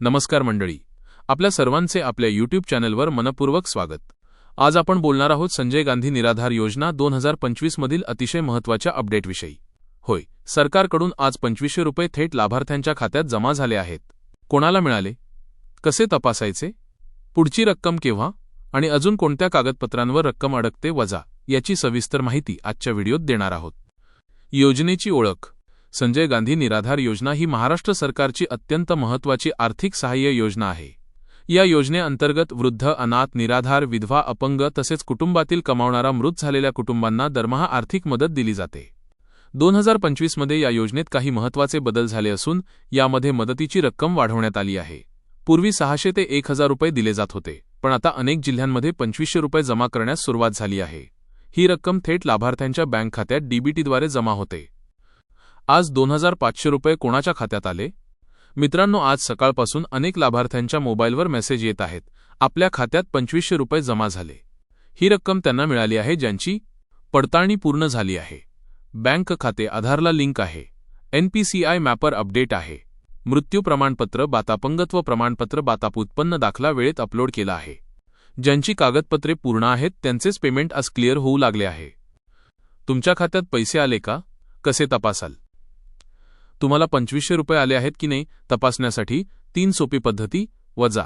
नमस्कार मंडळी. आपल्या सर्वांचे आपल्या यूट्यूब चॅनलवर मनपूर्वक स्वागत. आज आपण बोलणार आहोत संजय गांधी निराधार योजना दोन हजार पंचवीसमधील अतिशय महत्त्वाच्या अपडेटविषयी. होय सरकारकडून आज पंचवीसशे रुपये थेट लाभार्थ्यांच्या खात्यात जमा झाले आहेत. कोणाला मिळाले? कसे तपासायचे? पुढची रक्कम केव्हा? आणि अजून कोणत्या कागदपत्रांवर रक्कम अडकते वजा? याची सविस्तर माहिती आजच्या व्हिडिओत देणार आहोत. योजनेची ओळख. संजय गांधी निराधार योजना ही महाराष्ट्र सरकारची अत्यंत महत्त्वाची आर्थिक सहाय्य योजना आहे. या योजनेअंतर्गत वृद्ध अनाथ निराधार विधवा अपंग तसेच कुटुंबातील कमावणारा मृत झालेल्या कुटुंबांना दरमहा आर्थिक मदत दिली जाते. दोन हजार पंचवीसमध्ये या योजनेत काही महत्त्वाचे बदल झाले असून यामध्ये मदतीची रक्कम वाढवण्यात आली आहे. पूर्वी सहाशे ते एक हजार रुपये दिले जात होते पण आता अनेक जिल्ह्यांमध्ये पंचवीसशे रुपये जमा करण्यास सुरुवात झाली आहे. ही रक्कम थेट लाभार्थ्यांच्या बँक खात्यात डीबीटीद्वारे जमा होते. आज दोन हजार पाचशे रुपये कोणाच्या खात्यात आले? मित्रांनो आज सकाळपासून अनेक लाभार्थ्यांच्या मोबाईलवर मेसेज येत आहेत. आपल्या खात्यात पंचवीसशे रुपये जमा झाले. ही रक्कम त्यांना मिळाली आहे ज्यांची पडताळणी पूर्ण झाली आहे. बँक खाते आधारला लिंक आहे. एनपीसीआय मॅपर अपडेट आहे. मृत्यू प्रमाणपत्र बातापंगत्व प्रमाणपत्र बाताप उत्पन्न दाखला वेळेत अपलोड केला आहे. ज्यांची कागदपत्रे पूर्ण आहेत त्यांचेच पेमेंट आज क्लिअर होऊ लागले आहे. तुमच्या खात्यात पैसे आले का? कसे तपासाल? तुम्हाला पंचवीसशे रुपये आले आहेत की नाही तपासण्यासाठी तीन सोपी पद्धती वजा.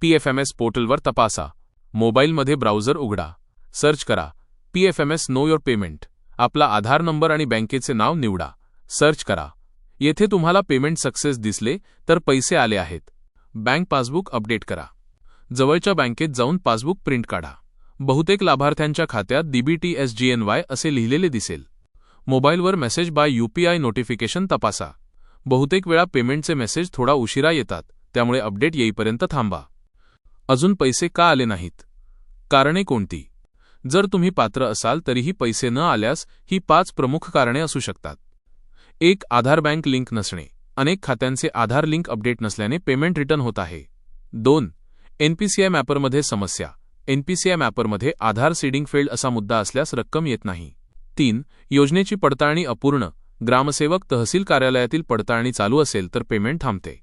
पीएफएमएस पोर्टलवर तपासा. मोबाईलमध्ये ब्राउझर उघडा. सर्च करा. PFMS know your payment. आपला आधार नंबर आणि बँकेचे नाव निवडा. सर्च करा. येथे तुम्हाला पेमेंट सक्सेस दिसले तर पैसे आले आहेत. बँक पासबुक अपडेट करा. जवळच्या बँकेत जाऊन पासबुक प्रिंट काढा. बहुतेक लाभार्थ्यांच्या खात्यात DBT S G N Y असे लिहिलेले दिसेल. मोबाईलवर मेसेज बाय यूपीआय नोटिफिकेशन तपासा. बहुतेक वेळा पेमेंटचे मेसेज थोडा उशिरा येतात त्यामुळे अपडेट येईपर्यंत थांबा. अजून पैसे का आले नाहीत? कारणे कोणती? जर तुम्ही पात्र असाल तरीही पैसे न आल्यास ही पाच प्रमुख कारणे असू शकतात. एक आधार बँक लिंक नसणे. अनेक खात्यांचे आधार लिंक अपडेट नसल्याने पेमेंट रिटर्न होत आहे. दोन एनपीसीआय मॅपरमध्ये समस्या. एनपीसीआय मॅपरमध्ये आधार सीडिंग फेल्ड असा मुद्दा असल्यास रक्कम येत नाही. तीन योजनेची पडताळणी अपूर्ण. ग्रामसेवक तहसील कार्यालयातील पडताळणी चालू असेल तर पेमेंट थांबते.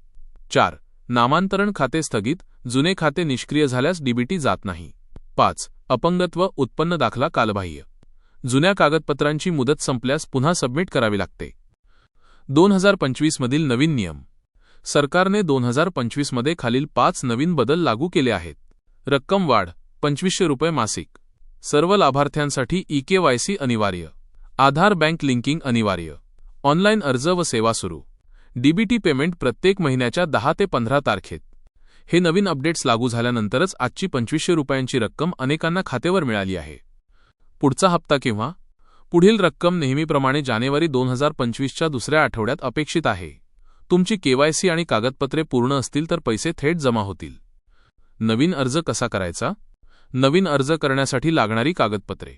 चार नामांतरण खाते स्थगित जुने खाते निष्क्रिय झाल्यास डीबीटी जात नाही. पाच अपंगत्व उत्पन्न दाखला कालबाह्य. जुन्या कागदपत्रांची मुदत संपल्यास पुन्हा सबमिट करावी लागते. दोन हजार पंचवीसमधील नवीन नियम. सरकारने दोन हजार पंचवीसमध्ये खालील पाच नवीन बदल लागू केले आहेत. रक्कम वाढ पंचवीसशे रुपये मासिक. सर्व लाभार्थ्यांसाठी ई केवायसी अनिवार्य. आधार बँक लिंकिंग अनिवार्य. ऑनलाईन अर्ज व सेवा सुरू. डीबीटी पेमेंट प्रत्येक महिन्याच्या दहा ते पंधरा तारखेत. हे नवीन अपडेट्स लागू झाल्यानंतरच आजची पंचवीसशे रुपयांची रक्कम अनेकांना खातेवर मिळाली आहे. पुढचा हप्ता केव्हा? पुढील रक्कम नेहमीप्रमाणे जानेवारी दोन हजार पंचवीसच्या दुसऱ्या आठवड्यात अपेक्षित आहे. तुमची केवायसी आणि कागदपत्रे पूर्ण असतील तर पैसे थेट जमा होतील. नवीन अर्ज कसा करायचा? नवीन अर्ज करण्यासाठी लागणारी कागदपत्रे.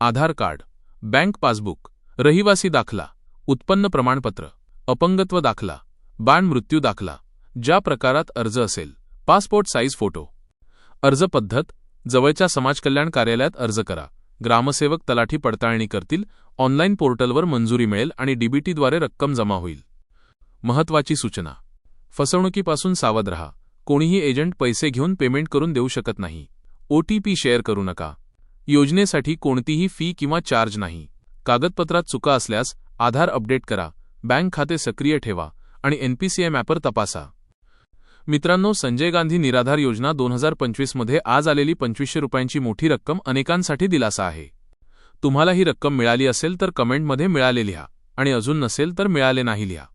आधार कार्ड बँक पासबुक रहिवासी दाखला उत्पन्न प्रमाणपत्र अपंगत्व दाखला बाण मृत्यू दाखला ज्या प्रकारात अर्ज असेल पासपोर्ट साईज फोटो. अर्ज पद्धत जवळच्या समाजकल्याण कार्यालयात अर्ज करा. ग्रामसेवक तलाठी पडताळणी करतील ऑनलाईन पोर्टलवर मंजुरी मिळेल आणि डीबीटीद्वारे रक्कम जमा होईल. महत्वाची सूचना. फसवणुकीपासून सावध रहा. कोणीही एजंट पैसे घेऊन पेमेंट करून देऊ शकत नाही. ओटीपी शेअर करू नका. योजनेसाठी कोणतीही फी किंवा चार्ज नाही. कागदपत्रात चुका असल्यास आधार अपडेट करा. बँक खाते सक्रिय ठेवा आणि एनपीसीएम ॲपवर तपासा. मित्रांनो संजय गांधी निराधार योजना दोन हजार पंचवीसमध्ये आज आलेली पंचवीसशे रुपयांची मोठी रक्कम अनेकांसाठी दिलासा आहे. तुम्हाला ही रक्कम मिळाली असेल तर कमेंटमध्ये मिळाले लिहा आणि अजून नसेल तर मिळाले नाही लिहा.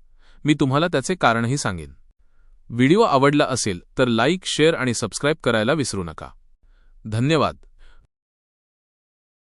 मी तुम्हाला त्याचे कारणही सांगेन. व्हिडिओ आवडला असेल तर लाईक शेअर आणि सबस्क्राईब करायला विसरू नका. धन्यवाद.